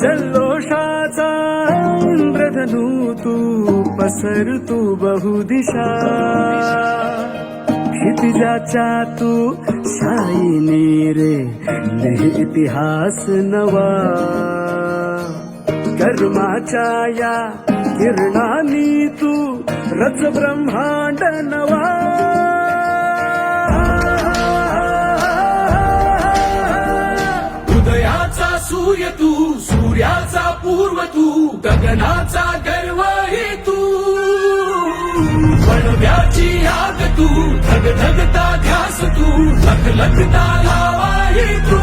जल्लोषाचा इंद्रधनू तू पसरतो बहुदिशा। क्षितिजाच्या तू शाईनी रे लिह इतिहास नवा। कर्माच्या या किरणानी तू रच ब्रह्मांड नवा। उदयाचा सूर्य तू सूर्याचा पूर्व तू गगनाचा गर्व हे तू पडव्याची आग तू धग धगता ध्यास तू लख लखता लावा हे तू